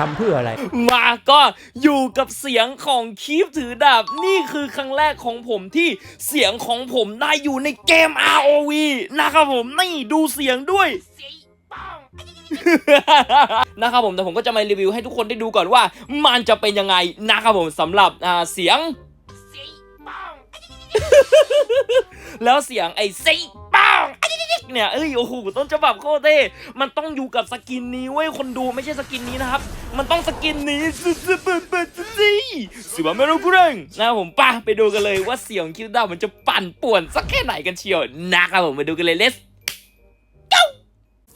ทำเพื่ออะไร มาก็อยู่กับเสียงของคีฟถือดาบ นี่คือครั้งแรกของผมที่เสียงของผมได้อยู่ในเกม ROV นะครับผมนี่ดูเสียงด้วยนะครับผมแต่ผมก็จะมารีวิวให้ทุกคนได้ดูก่อนว่า มันจะเป็นยังไงนะครับผมสำหรับเสียง แล้วเสียงไอ้ซี เนี่ยเอ้ยโอ้โหต้นฉบับโคตรเท่มันต้องอยู่กับสกินนี้เว้ยคนดูไม่ใช่สกินนี้นะครับ มันต้องสกินนี้ซึซึเปิดเปิดซีสิบาเมโรกุเรงนะครับผมป่ะไปดูกันเลยว่าเสียงคิวดาวมันจะปั่นป่วนสักแค่ไหนกันเชียวนะครับผมไปดูกันเลย let's go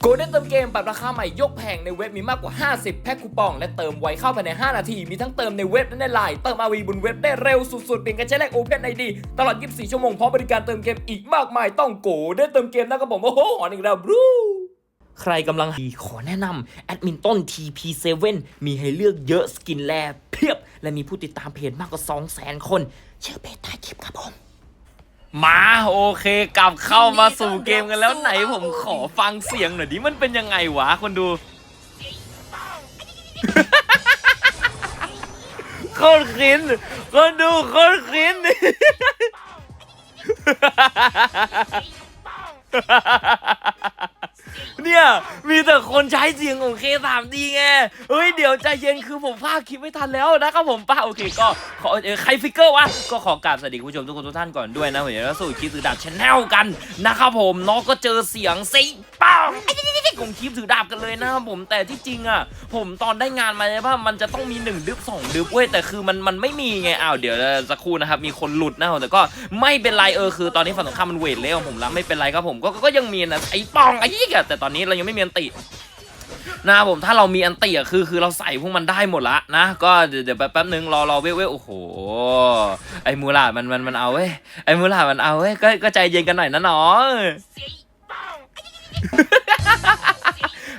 โกลเด้นเติมเกมปรับราคาใหม่ยกแผงในเว็บมีมากกว่า 50 แพ็คคูปอง และเติมไวเข้าภายใน 5 นาที มีทั้งเติมในเว็บและในไลน์เติมอาวีบนเว็บได้เร็วสุดๆ เปลี่ยนกันใช้แลกโอเพนไอดีตลอด 24 ชั่วโมงพร้อมบริการเติมเกมอีกมากมายต้องโกลเด้นเติมเกมนะครับผมโอ้โหหอนอีกแล้วบรูใครกำลังขอแนะนำแอดมินต้น TP7 มีให้เลือกเยอะสกินแลเพียบ และมีผู้ติดตามเพจมากกว่า 200,000 คนเชื่อเพจใต้คลิปครับผม มาโอเคกลับเข้ามาสู่เกมกันแล้วไหนผมขอฟังเสียงหน่อยดิมันเป็นยังไงวะคนดูโคตรคินคนดูโคตรคินเนี่ย มีแต่คนใช้เสียงของ K3D ไง เฮ้ยเดี๋ยวใจเย็นคือผมพลากคลิปไม่ทันแล้วนะครับผมป้าโอเคก็ขอเออใครฟิกเกอร์วะก็ขอกราบสวัสดีคุณผู้ชมทุกคนทุกท่านก่อนด้วยนะผมเดี๋ยวเราสู่คลิปถือดาบชแนลกันนะครับผมเน้องก็เจอเสียงซิปังของคลิปถือดาบกันเลยนะครับผมแต่ที่จริงอะผมตอนได้งานมาใช่ป่ะมันจะต้องมี1ดึบ2ดึบเว้ยแต่คือมันมันไม่มีไงอ้าวเดี๋ยวสักครู่นะครับมีคนหลุดนะแต่ก็ไม่เป็นไรเออคือ ตอนนี้ฝั่งตรงข้ามมันเวทเร็วผมแล้วไม่เป็นไรครับผมก็ก็ยังมีนะไอ้ปองไอ้ยี่กแต่ตอนนี้เรายังไม่มีอันตนะครับผมถ้าเรามีอันติอะคือคือเราใส่พวกมันได้หมดละนะ ก็เดี๋ยวเดี๋ยวแป๊บนึงรอรอเว้ยเว้ยโอ้โหไอ้มูลามันมันมันเอาเว้ยไอ้มูลามันเอาเว้ยก็ก็ใจเย็นกันหน่อยนะน้อง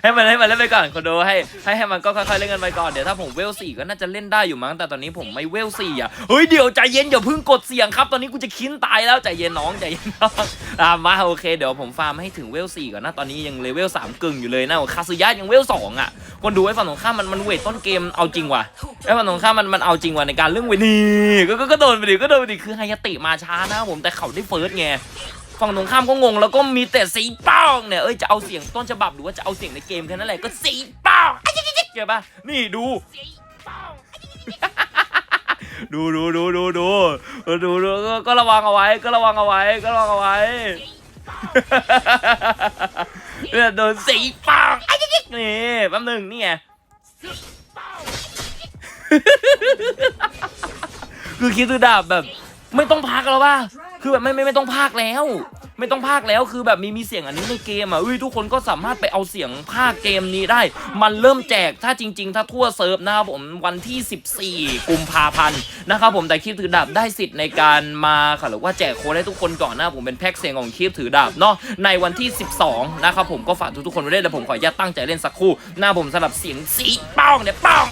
ให้มันให้มันเล่นไปก่อนคนดูให้ให้ให้มันก็ค่อยๆเล่นกันไปก่อนเดี๋ยวถ้าผมเวลสี่ก็น่าจะเล่นได้อยู่มั้งแต่ตอนนี้ผมไม่เวลสี่อะเฮ้ยเดี๋ยวใจเย็นอย่าเพิ่งกดเสียงครับ ตอนนี้กูจะคินตายแล้วใจเย็นน้องใจเย็นน้องอ่ามาโอเคเดี๋ยวผมฟาร์มให้ถึงเวลสี่ก่อนนะตอนนี้ยังเลเวลสามกึ่งอยู่เลยนะคาซึยะยังเวลสองอะคนดูไอ้ฝั่งตรงข้ามมันมันเวทต้นเกมเอาจริงว่ะไอ้ฝั่งตรงข้ามมันมันเอาจริงว่ะในการเรื่องเวนี่ก็ก็โดนไปดิก็โดนไปดิคือไฮยาติมาช้านะผมแต่เขาได้เฟิร์สไง ฝั่งตรงข้ามก็งงแล้วก็มีแต่สีป้องเนี่ยเอ้ยจะเอาเสียงต้นฉบับหรือว่าจะเอาเสียงในเกมแค่นั้นแหละก็สีป้องไอ้จิ๊กจิ๊กเห็นปะนี่ดูดูดูดูดูดูดูดูก็ระวังเอาไว้ ก็ระวังเอาไว้ ก็ระวังเอาไว้เนี่ยโดนสีป้องนี่แป๊บนึงนี่ไงคือคิดดูดาบแบบ ไม่ต้องพักแล้วว่า คือแบบไม่ไม่ไม่ต้องพากแล้ว ไม่ต้องพากแล้วคือแบบมีมีเสียงอันนี้ในเกมอะอุ้ยทุกคนก็สามารถไปเอาเสียงพากเกมนี้ได้ มันเริ่มแจกถ้าจริง ๆ ถ้าทั่วเซิร์ฟนะครับผมวันที่ 14 กุมภาพันธ์นะครับผมแต่คลิปถือดาบได้สิทธิ์ในการมาค่ะหรือว่าแจกโค้ดให้ทุกคนก่อนนะผมเป็นแพ็กเสียงของคลิปถือดาบเนาะในวันที่ 12 นะครับผมก็ฝากทุกๆคนไว้ด้วยแต่ผมขออนุญาตตั้งใจเล่นสักครู่หน้าผมสำหรับเสียงสีป้องเนี่ยป้อง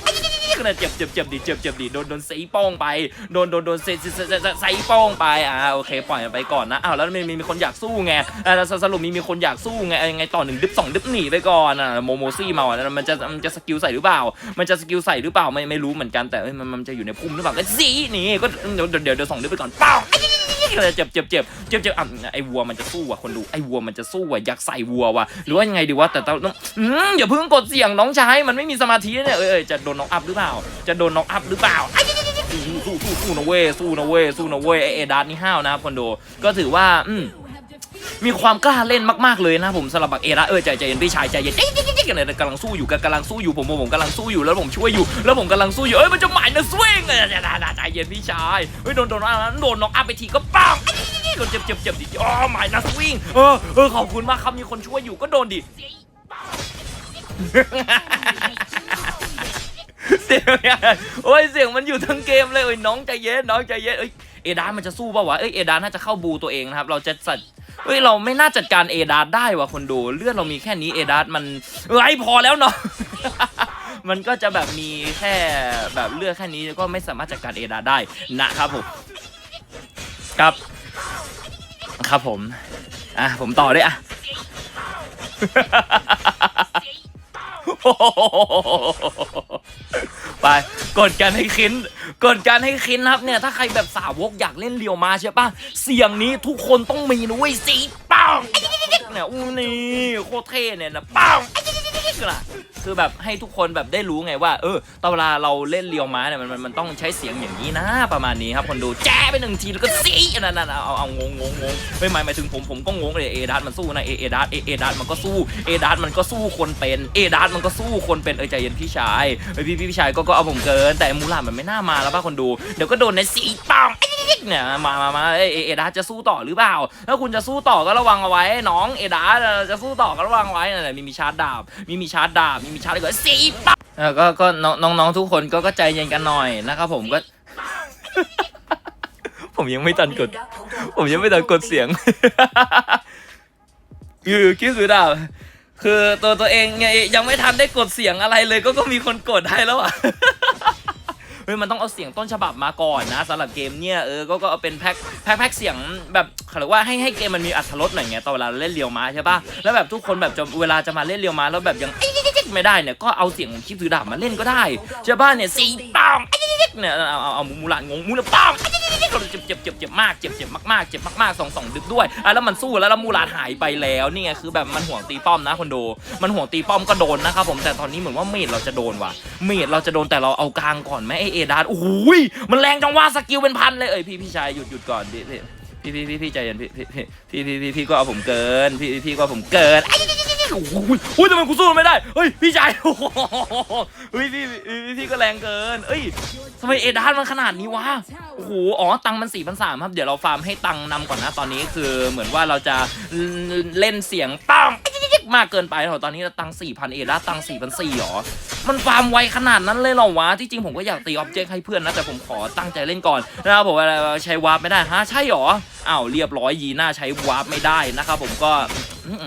ก็เลยเจ็บเจ็บเจ็บดิเจ็บเจ็บดิโดนโดนใสีโป้องไปโดนโดนโดนเซซซซใส่ป้องไปอ่าโอเคปล่อยมันไปก่อนนะอ้าวแล้วมีมีมีคนอยากสู้ไงอ่าแล้วสรุปมีมีคนอยากสู้ไงยังไงต่อหนึ่งดึบสองดึบหนีไปก่อนอะโมโมซี่มาอะมันจะมันจะสกิลใส่หรือเปล่า มันจะสกิลใส่หรือเปล่าไม่ไม่รู้เหมือนกันแต่มันมันจะอยู่ในพุ่มหรือเปล่าก็สีนี่ก็เดี๋ยวเดี๋ยวเดี๋ยวสองดึบไปก่อนเป้าก็เลย เจ็บเจ็บเจ็บเจ็บเจ็บอะไอ้วัวมันจะสู้ว่ะคนดูไอ้วัวมันจะสู้ว่ะอยากใส่วัวว่ะหรือว่ายังไงดีวะแต่ต้องอืมอย่าเพิ่งกดเสียงน้องชายมันไม่มีสมาธิเนี่ยเอ้ยจะโดนน้องอัพหรือเปล่า จะโดนน็อกอัพหรือเปล่าสู้สู้สู้นะเว้ยสู้นะเว้ยสู้นะเว้ยไอเอดาร์นี่ห้าวนะครับคนดูก็ถือว่าอืมมีความกล้าเล่นมากๆเลยนะผมสำหรับบักเอดาเออใจใจเย็นพี่ชายใจเย็น กันเลยกำลังสู้อยู่กำลังสู้อยู่ผมผมผมกำลังสู้อยู่แล้วผมช่วยอยู่แล้วผมกำลังสู้อยู่เอ้ยมันจะหมายนะสวิงใจเย็นพี่ชายเฮ้ยโดนโดนโดนน็อกอัพไปทีก็ปังโดนเจ็บเจ็บเจ็บดิอ๋อหมายนะสวิงเออเออขอบคุณมากครับมีคนช่วยอยู่ก็โดนดิ เสียงโอ้ยเสียงมันอยู่ทั้งเกมเลยเอ้ยน้องใจเย็นน้องใจเย็นเอ้ยเอดานมันจะสู้ป่าวะเอ้ยเอดานน่าจะเข้าบูตัวเองนะครับเราจะสัตเอ้ยเราไม่น่าจัดการเอดานได้ว่ะคนดูเลือดเรามีแค่นี้เอดานมันเอ้ยพอแล้วเนาะมันก็จะแบบมีแค่แบบเลือดแค่นี้ก็ไม่สามารถจัดการเอดาได้นะครับผมครับ ครับผม อะผมต่อด้วยอะ ไปกดกันให้คินกดกันให้คินนครับเนี่ย ถ้าใครแบบสาวกอยากเล่นเรียวมาใช่ปะเสียงนี้ทุกคนต้องมีนะเว้ยสีปังเนี่ยอู้นี่โคตรเท่เนี่ยนะปังนะ คือแบบให้ทุกคนแบบได้รู้ไงว่า เออตอนเวลาเราเล่นเรียวม้าเนี่ยมันมันมันต้องใช้เสียงอย่างนี้นะประมาณนี้ครับคนดูแจ้ไปหนึ่งทีแล้วก็ซีนั่นนั่นเอาเอางงงงงงไม่หมายหมายถึงผมผมก็งงเลยเอดัตมันสู้นะเอเอดัตเอเอดัตมันก็สู้เอดัตมันก็สู้คนเป็นเอดัตมันก็สู้คนเป็นเออใจเย็นพี่ชายเอพี่พี่ชายก็ก็เอาผมเกิน แต่มูลามันไม่น่ามาแล้วป่ะคนดูเดี๋ยวก็โดนในสีปังเนี่ยมามามาเอเอดัตจะสู้ต่อหรือเปล่า ถ้าคุณจะสู้ต่อก็ระวังเอาไว้ น้องเอดัตจะสู้ต่อก็ระวังไว้นั่นแหละมีมีชาร์จดาบมีมีชาร์จดาบมีมีชาร์จอะไรก็สีปังเออก็ก็น้องน้องทุกคนก็ก็ใจเย็นกันหน่อยนะครับผมก็ ผมยังไม่ตันกด ผมยังไม่ตันกดเสียงคือคิดสุดาคือตัวตัวเองไงยังไม่ทันได้กดเสียงอะไรเลย ก็ก็มีคนกดให้แล้วอะ เฮ้ยมันต้องเอาเสียงต้นฉบับมาก่อนนะสำหรับเกมเนี่ยเออก็ก็เอาเป็นแพ็คแพ็คแพ็คเสียงแบบเขาเรียกว่าให้ให้เกมมันมีอรรถรสหน่อยไงตอนเวลาเล่นเรียวมาใช่ป่ะแล้วแบบทุกคนแบบจะเวลาจะมาเล่นเรียวมาแล้วแบบยัง ไม่ได้เนี่ยก็เอาเสียงของคิดถือดาบมาเล่นก็ได้ใช่ป่ะเนี่ยสีปังเนี่ยเอาเอามูลานงงมูลปังเจ็บเจ็บเจ็บเจ็บมากเจ็บเจ็บมากๆเจ็บมากๆสองสองดึกด้วยอะแล้วมันสู้แล้วแล้วมูลานหายไปแล้วนี่ไงคือแบบมันห่วงตีป้อมนะคนดูมันห่วงตีป้อมก็โดนนะครับผมแต่ตอนนี้เหมือนว่าเมดเราจะโดนว่ะเมดเราจะโดนแต่เราเอากลางก่อนไหมไอเอดาร์โอ้ยมันแรงจังว่าสกิลเป็นพันเลยเอ้ยพี่พี่ชายหยุดหยุดก่อนพี่พี่พี่พี่ใจเย็นพี่พี่พี่พี่พี่ก็เอาผมเกินพี่พี่ก็ผมเกิน โอ้โหอุ้ยทำไมกูสู้ไม่ได้เฮ้ยพี่ชายโอ้โหเฮ้ยพี่พี่พี่ก็แรงเกินเอ้ยทำไมเอดานมันขนาดนี้วะโอ้โหอ๋อตังมันสี่พันสามครับเดี๋ยวเราฟาร์มให้ตังค์นำก่อนนะตอนนี้คือเหมือนว่าเราจะเล่นเสียงปังมากเกินไปเหรอตอนนี้เราตังสี่พันเอดาตังสี่พันสี่หรอมันฟาร์มไวขนาดนั้นเลยเหรอวะที่จริงผมก็อยากตีออบเจกต์ให้เพื่อนนะแต่ผมขอตั้งใจเล่นก่อนนะครับผมใช้วาร์ปไม่ได้ฮะใช่หรออ้าวเรียบร้อยยีน่าใช้วาร์ปไม่ได้นะครับผมก็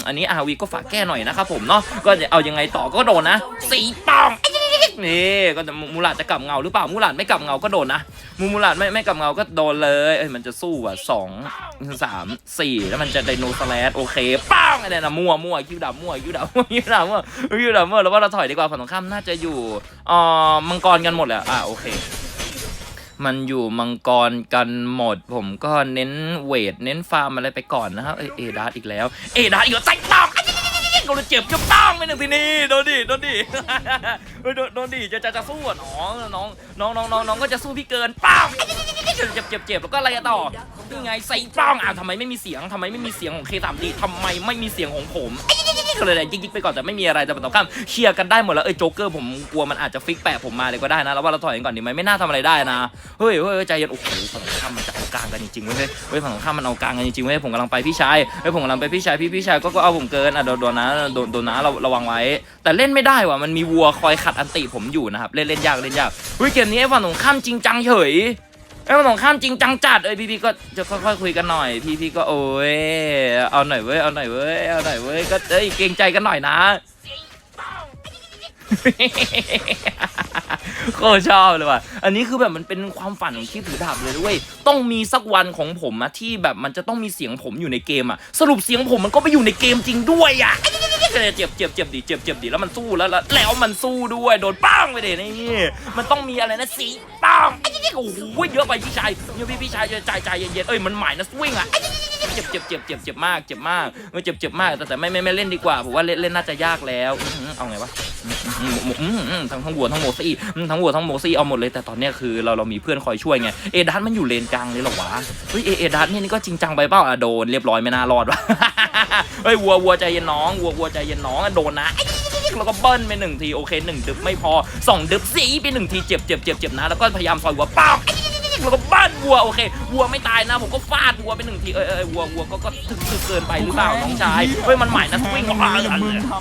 อันนี้อาวีก็ฝากแก้หน่อยนะครับผมเนาะก็จะเอายังไงต่อก็โดนนะสีปองนี่ก็จะมูลาดจะกลับเงาหรือเปล่ามูลาดไม่กลับเงาก็โดนนะมูมูลาดไม่ไม่กลับเงาก็โดนเลยเอ้ยมันจะสู้อะสองสามสี่แล้วมันจะไดโนสแลดโอเคปังอะไรนะมั่วมั่วคิวดำมั่วคิวดำมั่วคิวดำมั่วคิวดำมั่วแล้วว่าเราถอยดีกว่าฝั่งตรงข้ามน่าจะอยู่อ่อมังกรกันหมดแหละอะโอเค มันอยู่มังกรกันหมด ผมก็เน้นเวท เน้นฟาร์มอะไรไปก่อนนะครับเอเอดาร์อีกแล้ว เอดาร์อีกแล้วใจต้องก็เลยเจ็บจะป้องไปหนึ่งทีนี่โดนดิโดนดิเฮ้ยโดนดิจะจะจะสู้อะน้องน้องน้องน้องน้องน้องก็จะสู้พี่เกินป้อง เจ็บเจ็บเจ็บเจ็บแล้วก็อะไรต่อนี่ไงใส่ป้องอะทำไมไม่มีเสียงทำไมไม่มีเสียงของเคสามดีทำไมไม่มีเสียงของผมก็เลยยิงๆไปก่อนแต่ไม่มีอะไรแต่ตรงข้ามเคลียร์กันได้หมดแล้วเอ้ยโจ๊กเกอร์ผมกลัวมันอาจจะฟิกแปะผมมาเลยก็ได้นะแล้วว่าเราถอยกันก่อนดีไหมไม่น่าทำอะไรได้นะเฮ้ยเฮ้ยใจเย็นโอ้โหฝั่งตรงข้ามมันจะเอากลางกันจริงๆเว้ยเฮ้ยเฮ้ยฝั่งตรงข้ามมันเอากลางกันจริงๆเว้ยผมกำลังไปพี่ชายเฮ้ยผมกำลังไปพี่ชายพี่พี่ชายก็ก็เอาผมเกินอะโดนโดนนะโดนโดนนะเราระวังไว้ แต่เล่นไม่ได้ว่ะมันมีวัวคอยขัดอันติผมอยู่นะครับเล่นเล่นยากเล่นยากเฮ้ยเกมนี้ไอ้ฝั่งตรงข้ามจริงจังเฉย ไอ้ฝั่งครงข้ามจริงจังจัดเอ้ยพี่พี่ก็จะค่อยๆคุยกันหน่อย พี่พี่ก็โอ้ยเอาหน่อยเว้ยเอาหน่อยเว้ยเอาหน่อยเว้ยก็เอ้ยเกรงใจกันหน่อยนะ โคตรชอบเลยว่ะ อันนี้คือแบบมันเป็นความฝันของที่ถือดาบเลยด้วย ต้องมีสักวันของผมอะที่แบบมันจะต้องมีเสียงผมอยู่ในเกมอะสรุปเสียงผมมันก็ไปอยู่ในเกมจริงด้วยอะเจ็บเจ็บเจ็บดิเจ็บเจ็บดิแล้วมันสู้แล้วแล้วแล้วมันสู้ด้วยโดนป้างไปเดนี่มันต้องมีอะไรนะสีป้างโอ้โหเยอะไปพี่ชายเยอะพี่พี่ชายใจใจเย็นๆเอ้ยมันหมายนะสวิงอะ เจ็บเจ็บเจ็บเจ็บเจ็บมากเจ็บมากเออเจ็บเจ็บมากแต่แต่ไม่ไม่ไม่เล่นดีกว่าผมว่าเล่นเล่นน่าจะยากแล้วเอาไงวะทั้งทั้งวัวทั้งโมซี่ทั้งวัวทั้งโมซี่เอาหมดเลยแต่ตอนนี้คือเราเรามีเพื่อนคอยช่วยไงเอดัสมันอยู่เลนกลางเลยหรอวะเฮ้ยเอเอดัสเนี่ยนี่ก็จริงจังไปเปล่าอะโดนเรียบร้อยไม่น่ารอดวะเฮ้ยวัววัวใจเย็นน้องวัววัวใจเย็นน้องอะโดนนะแล้วก็เบิ้ลไปหนึ่งทีโอเคหนึ่งดึบไม่พอสองดึบสีไปหนึ่งทีเจ็บเจ็บเจ็บเจ็บนะแล้วก็พยายามซอยวัวป้า บแล้วก็บ้านวัวโอเควัวไม่ตายนะผมก็ฟาดวัวไปหนึ่งทีเอ้ยเอ้ยวัววัวก็ก็ถึกถึกเกินไปหรือเปล่าน้องชายเฮ้ยมันหมายนะสวิงออกมามึงท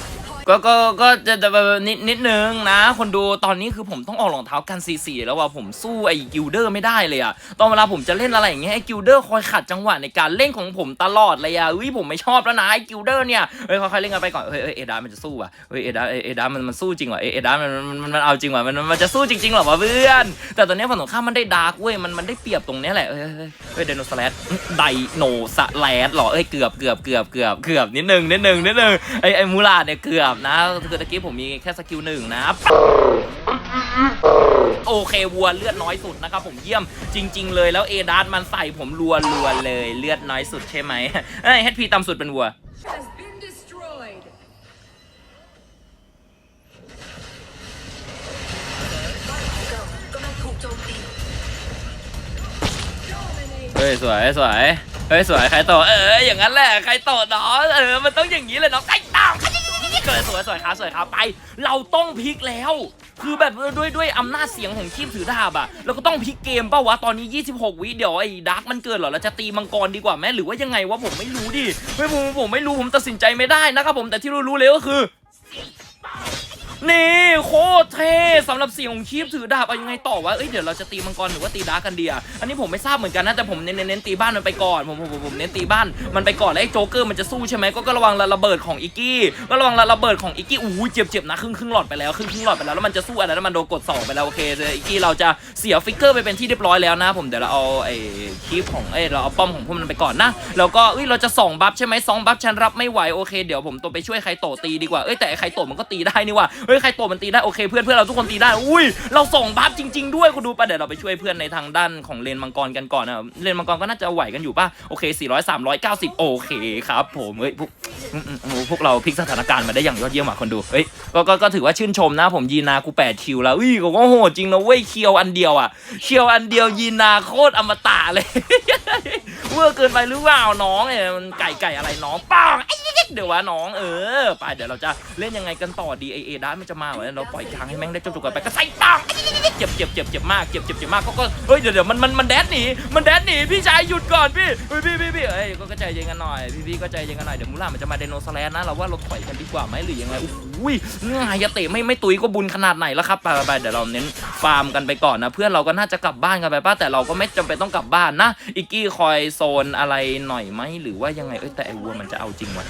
ก็ก็ก็จะนิดนิดนึงนะ คนดูตอนนี้คือผมต้องออกรองเท้ากันซีซีแล้วว่าผมสู้ไอ้กิลเดอร์ไม่ได้เลยอะตอนเวลาผมจะเล่นอะไรอย่างเงี้ยไอ้กิลเดอร์คอยขัดจังหวะในการเล่นของผมตลอดเลยอะอุ้ยผมไม่ชอบแล้วนะไอ้กิลเดอร์เนี่ยเฮ้ยค่อยๆเล่นกันไปก่อนเฮ้ยเอดามันจะสู้ว่ะเฮ้ยเอดาเออดามันมันสู้จริงว่ะเออดามันมันมันเอาจริงว่ะมันมันจะสู้จริงๆหรอวะเพื่อนแต่ตอนนี้ฝั่งตรงข้ามมันได้ดาร์กเว้ยมันมันได้เปรียบตรงเนี้ยแหละเฮ้ยเฮ้ยเฮ้ยเฮ้ยไดโนสแลดไดโนสแลดหรอเอ้ยเกือบเกือบเกือบเกือบเกือบนิดนึงนิดนึงนิดนึงไอ้ไอ้มูลาเนี่ยเกือบนะคือตะกี้ผมมีแค่สกิลหนึ่งนะโอเควัวเลือดน้อยสุดนะครับผมเยี่ยมจริง ๆ เลยแล้วเอดาร์มันใส่ผมรัวรัวๆเลยเลือดน้อยสุดใช่ไหมไอเฮดพีต่ำสุดเป็นวัวเฮ้ยสวยสวยเฮ้ยสวยใครโตะเอออย่างนั้นแหละใครโตะเนาะเออมันต้องอย่างนี้เลยเนาะใครตาม เกิดสวยสวยครับสวยครับไป เราต้องพลิกแล้ว คือแบบด้วยด้วยอำนาจเสียงของคีบถือดาบอะเราก็ต้องพลิกเกมเป้าวะตอนนี้ 26 วิเดี๋ยวไอ้ดาร์กมันเกิดเหรอเราจะตีมังกรดีกว่าไหมหรือว่ายังไงวะผมไม่รู้ดิไม่ผมผมไม่รู้ผมตัดสินใจไม่ได้นะครับผมแต่ที่รู้ๆเลยก็คือ นี่โคตรเท่สำหรับเสียงของคีบถือดาบเอายังไงต่อวะเอ้ยเดี๋ยวเราจะตีมังกรหรือว่าตีดาร์กกันเดีอะอันนี้ผมไม่ทราบเหมือนกันนะแต่ผมเน้นเน้นตีบ้านมันไปก่อนผมผมผมเน้นตีบ้านมันไปก่อนแล้วไอ้โจ๊กเกอร์มันจะสู้ใช่ไหมก็ก็ระวังระเบิดของอิกกี้ก็ระวังระเบิดของอิกกี้อู้ยเจ็บเจ็บนะครึ่งครึ่งหลอดไปแล้วครึ่งครึ่งหลอดไปแล้วแล้วมันจะสู้อะไรแล้วมันโดนกดสองไปแล้วโอเคอิกกี้เราจะเสียฟิกเกอร์ไปเป็นที่เรียบร้อยแล้วนะผมเดี๋ยวเราเอาไอ้คีบของเอ้เราเอาป้อมของพวกมันไปก่อนนะแล้วก็เอ้ยเราจะสองบัฟใช่ไหมสองบัฟฉันรับไม่ไหวโอเคเดี๋ยวผมตัวไปช่วยใครโตตีดีกว่าเอ้ยแต่ไอ้ใครโตมันก็ตีได้นี่ว่ะเฮ้ยใครโตมันตีได้โอเคเพื่อนเพื่อนเราทุกคนตีได้อุ้ยเราส่งบัฟจริง ๆ ด้วยคุณดูปะเดี๋ยวเราไปช่วยเพื่อนในทางด้านของเลนมังกรกันก่อนนะเลนมังกรก็น่าจะไหวกันอยู่ป่ะโอเค 400 390 โอเคครับผมเฮ้ยพวกพวกเราพลิกสถานการณ์มาได้อย่างยอดเยี่ยมอะคนดูเฮ้ยก็ก็ถือว่าชื่นชมนะผมยีนากู8คิวแล้วอุ้ยก็โหดจริงนะเว้ยเคียวอันเดียวอะเคียวอันเดียวยีนาโคตรอมตะเลยเวอร์เกินไปหรือเปล่าน้องเนี่ยมันไก่ไก่อะไรน้องป้องเดี๋ยววะน้องเออไปเดี๋ยวเราจะเล่นยังไงกันต่อดีเอเอด้านมันจะมาเหรอเราปล่อยกลางให้แม่งได้จบๆกันไปก็ใส่ป้องเจ็บเจ็บเจ็บเจ็บมากเจ็บเจ็บเจ็บมากก็ก็เฮ้ยเดี๋ยวเดี๋ยวมันมันมันแดดหนีมันแดดหนีพี่ชายหยุดก่อนพี่เฮ้ยพี่พี่พี่เอ้ยก็ใจเย็นกันหน่อยพี่พี่ก็ใจเย็นกันหน่อยเดี๋ยวมูล่ามันจะมาเดโนสแลนนะเราว่าเราถอยกันดีกว่าไหมหรือยังไงโอ้ยง่ายเตะไม่ไม่ตุยก็บุญขนาดไหนแล้วครับไปไปเดี๋ยวเราเน้นฟาร์มกันไปก่อนนะเพื่อนเราก็น่าจะกลับบ้านกันไปป้าแต่เราก็ไม่จำเป็นต้องกลับบ้านนะอิกกี้คอยโซนอะไรหน่อยไหมหรือว่ายังไงเอ้ยแต่ไอ้วัวมันจะเอาจริงวะ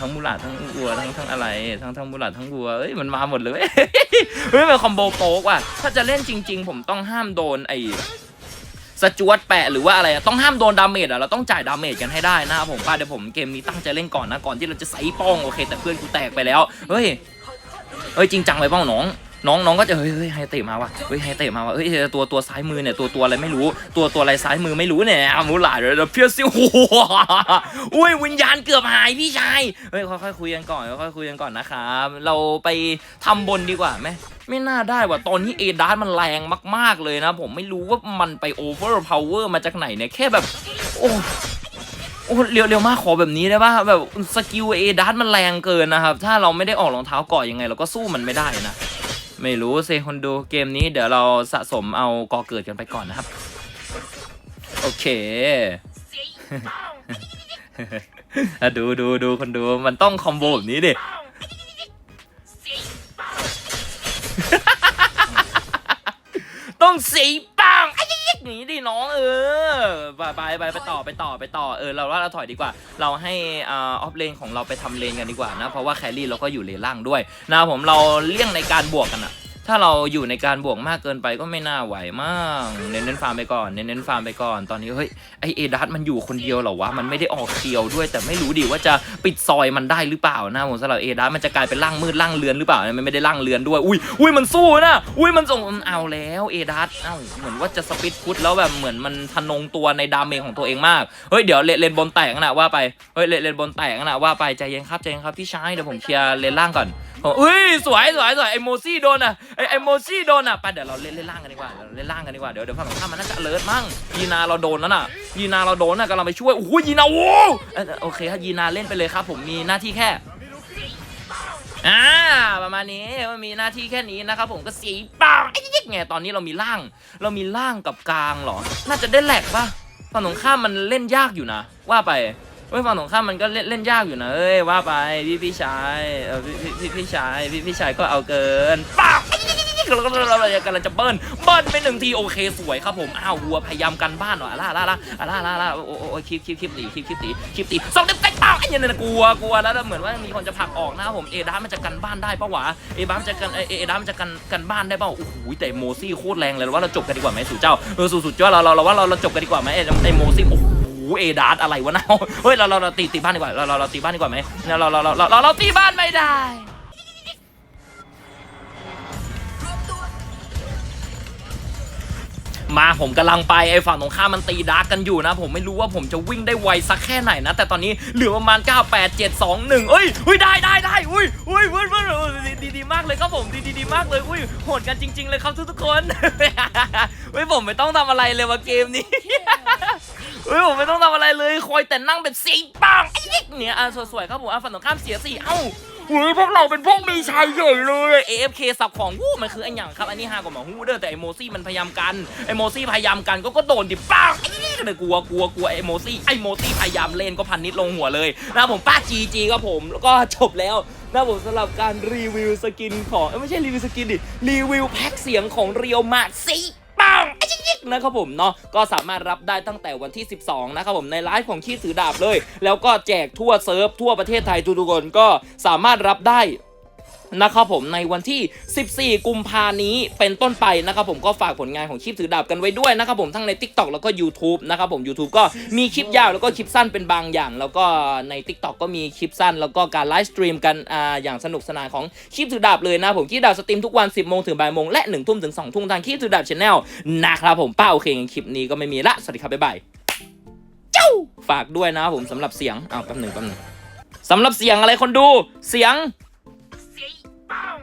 ทั้งมูลาทั้งวัวทั้งทั้งอะไร ทั้งทั้งมูลาทั้งวัวเอ้ยมันมาหมดเลยเว้ยเฮ้ยเป็นคอมโบโป๊กว่ะถ้าจะเล่นจริง ๆ ผมต้องห้ามโดนไอ้สจวตแปะหรือว่าอะไรต้องห้ามโดนดาเมจอะเราต้องจ่ายดาเมจกันให้ได้นะครับผมป้าเดี๋ยวผมเกมนี้ตั้งใจเล่นก่อนนะก่อนที่เราจะใส่ป้องโอเค แต่เพื่อนกูแตกไปแล้วเฮ้ยเฮ้ยจริงจังไปป้องน้อง น้องน้องก็จะเฮ้ยเฮ้ยไฮเตะมาว่ะเฮ้ยไฮเตะมาว่ะเฮ้ยตัวตัวซ้ายมือเนี่ยตัวตัวอะไรไม่รู้ ตัวตัวอะไรซ้ายมือไม่รู้เนี่ยอามูหลาดเลยเพี้ยซิวโอ้โหอุ้ยวิญญาณเกือบหายพี่ชายเฮ้ยค่อยๆคุยกันก่อนค่อยๆคุยกันก่อนนะครับเราไปทำบนดีกว่าไหมไม่น่าได้ว่ะตอนนี้เอดาร์มันแรงมาก ๆเลยนะ ผมไม่รู้ว่ามันไปโอเวอร์พาวเวอร์มาจากไหนเนี่ยแค่แบบโอ้โอ้เร็วเร็วมากขอแบบนี้ได้ป่ะแบบสกิลเอดัสมันแรงเกินนะครับ ถ้าเราไม่ได้ออกรองเท้าก่อนยังไง เราก็สู้มันไม่ได้นะ ไม่รู้เซคนดูเกมนี้เดี๋ยวเราสะสมเอาก่อเกิดกันไปก่อนนะครับ โอเคอะดูดูดูคนดูมันต้องคอมโบแบบนี้ดิ ต้องสีปังไอ้ยิกหนีดิน้องเออไปไปไปไปต่อไปต่อไปต่อเออเราว่าเราถอยดีกว่า เราให้ออฟเลนของเราไปทำเลนกันดีกว่านะเพราะว่าแครี่เราก็อยู่เลนล่างด้วยนะผมเราเลี่ยงในการบวกกันอะ ถ้าเราอยู่ในการบวกมากเกินไปก็ไม่น่าไหวมากเน้นเน้นฟาร์มไปก่อนเน้นเน้นฟาร์มไปก่อนตอนนี้เฮ้ยไอเอดัสมันอยู่คนเดียวเหรอวะมันไม่ได้ออกเคียวด้วย แต่ไม่รู้ดิว่าจะปิดซอยมันได้หรือเปล่านะผมสำหรับเอดัสมันจะกลายเป็นร่างมืดร่างเลือนหรือเปล่ามันไม่ได้ร่างเลือนด้วยอุ้ยอุ้ยมันสู้นะอุ้ยมันส่งเอาแล้วเอดัสเอ้าเหมือนว่าจะสปิดพุทแล้วแบบเหมือนมันทะนงตัวในดาเมจของตัวเองมากเฮ้ยเดี๋ยวเลนเลนบนแตกนะว่าไปเฮ้ยเลนเลนบนแตกนะว่าไปใจเย็นครับใจเย็นครับพี่ชายเดี๋ยวผมเคลียร์เลนล่างก่อน อุ้ยสวยสวยสวยไอโมซี่โดนอะไอไอโมซี่โดนอะไปเดี๋ยวเราเล่นเล่นล่างกันดีกว่าเดี๋ยวเราเล่นล่างกันดีกว่าเดี๋ยวเดี๋ยวฝั่งตรงข้ามมันน่าจะเลิศมั่งยีนาเราโดนแล้วน่ะยีนาเราโดนน่ะกำลังไปช่วยโอ้โหยีนาโอ้โอเคครับยีนาเล่นไปเลยครับ ผมมีหน้าที่แค่อ่าประมาณนี้มันมีหน้าที่แค่นี้นะครับผมก็สีปังไอ้ยิกไงตอนนี้เรามีล่าง เรามีล่างกับกลางเหรอ น่าจะได้แหลกปะฝั่งตรงข้ามมันเล่นยากอยู่นะ ว่าไป เฮ้ยฝั่งตรงข้ามมันก็เล่นเล่นยากอยู่นะเอ้ยว่าไปพี่พี่ชายเออพี่พี่พี่ชายพี่พี่ชายก็เอาเกินปักเราก็เรากำลังจะเบิ้ลเบิ้ลไปหนึ่งทีโอเคสวยครับผมอ้าววัวพยายามกันบ้านหน่อยล่าล่าล่าล่าล่าล่าโอ้โอ้คลิปคลิปคลิปตีคลิปคลิปตีคลิปตีสองเต็มเต็มปังไอ้เนี่ยกลัวกลัวแล้วเหมือนว่ามีคนจะผลักออกนะครับผมเอดามันจะกันบ้านได้ปะวะเอดามันจะกันเอดามันจะกันกันบ้านได้ปะโอ้โหแต่โมซี่โคตรแรงเลยว่าเราจบกันดีกว่าไหมสู่เจ้าเออสู่สุดยอดเราเราเราว่าเราเราจบกันดีกว่าไหมไอ้โมซี่โอ้โห เอดาร์อะไรวะนะเฮ้ยเราเราเราตีตีบ้านดีกว่าเราเราเราตีบ้านดีกว่าไหมเราเราเราเราเราตีบ้านไม่ได้มาผมกำลังไปไอ้ฝั่งตรงข้ามมันตีดาร์กกันอยู่นะ ผมไม่รู้ว่าผมจะวิ่งได้ไวสักแค่ไหนนะ แต่ตอนนี้เหลือประมาณ 9 8 7 2 1เอ้ยอุ้ยได้ได้ได้อุ้ยอุ้ยอุ้ยอุ้ยอุ้ยดีดีดีมากเลยครับผมดีดีดีมากเลยอุ้ยโหดกันจริง ๆ เลยครับทุกทุกคนเฮ้ยผมไม่ต้องทำอะไรเลยว่ะเกมนี้ เฮ้ยผมไม่ต้องทำอะไรเลยคอยแต่นั่งแบบสีปังไอ้ยิกเนี่ยอะสวยๆครับผมอะฝั่งตรงข้ามเสียสี่เอ้าเฮ้ยพวกเราเป็นพวกมีชัยใหญ่เลย AFK สับของวู้มันคือไอ้หยังครับอันนี้ฮากว่าหมาฮู้เด้อแต่ไอโมซี่มันพยายามกันไอโมซี่พยายามกันก็ก็โดนดิปังไอ้ยิกเลยกลัวกลัวกลัวไอโมซี่ไอโมซี่พยายามเล่นก็พันนิดลงหัวเลยนะผมป้าจีจีครับผมแล้วก็จบแล้วนะผมสำหรับการรีวิวสกินของไม่ใช่รีวิวสกินดิรีวิวแพ็คเสียงของเรียวมาซี ปังไอ้ยิกนะครับผมเนาะก็สามารถรับได้ตั้งแต่วันที่ 12 นะครับผมในไลฟ์ของขี้สือดาบเลย แล้วก็แจกทั่วเซิร์ฟทั่วประเทศไทยทุกๆคนก็สามารถรับได้ นะครับผมในวันที่ 14 กุมภานี้เป็นต้นไปนะครับผมก็ฝากผลงานของคลิปถือดาบกันไว้ด้วยนะครับผมทั้งใน TikTok แล้วก็ YouTube นะครับผม YouTube ก็มีคลิปยาวแล้วก็คลิปสั้นเป็นบางอย่าง แล้วก็ใน TikTok ก็มีคลิปสั้น แล้วก็การไลฟ์สตรีมกันอ่าอย่างสนุกสนานของคลิปถือดาบเลยนะผมคลิปดาบสตรีมทุกวัน 10โมงถึงบ่ายโมงและ1ทุ่มถึง2ทุ่มทางคลิปถือดาบช anel นะครับผมป้าโอเคงั้นคลิปนี้ก็ไม่มีละสวัสดีครับบ๊ายบายเจ้าฝากด้วยนะครับผมสำหรับเสียงอ้าวแป๊บหนึ่งแป๊บหนึ่งสำหรับเสียงอะไรคนดูเสียง 빵!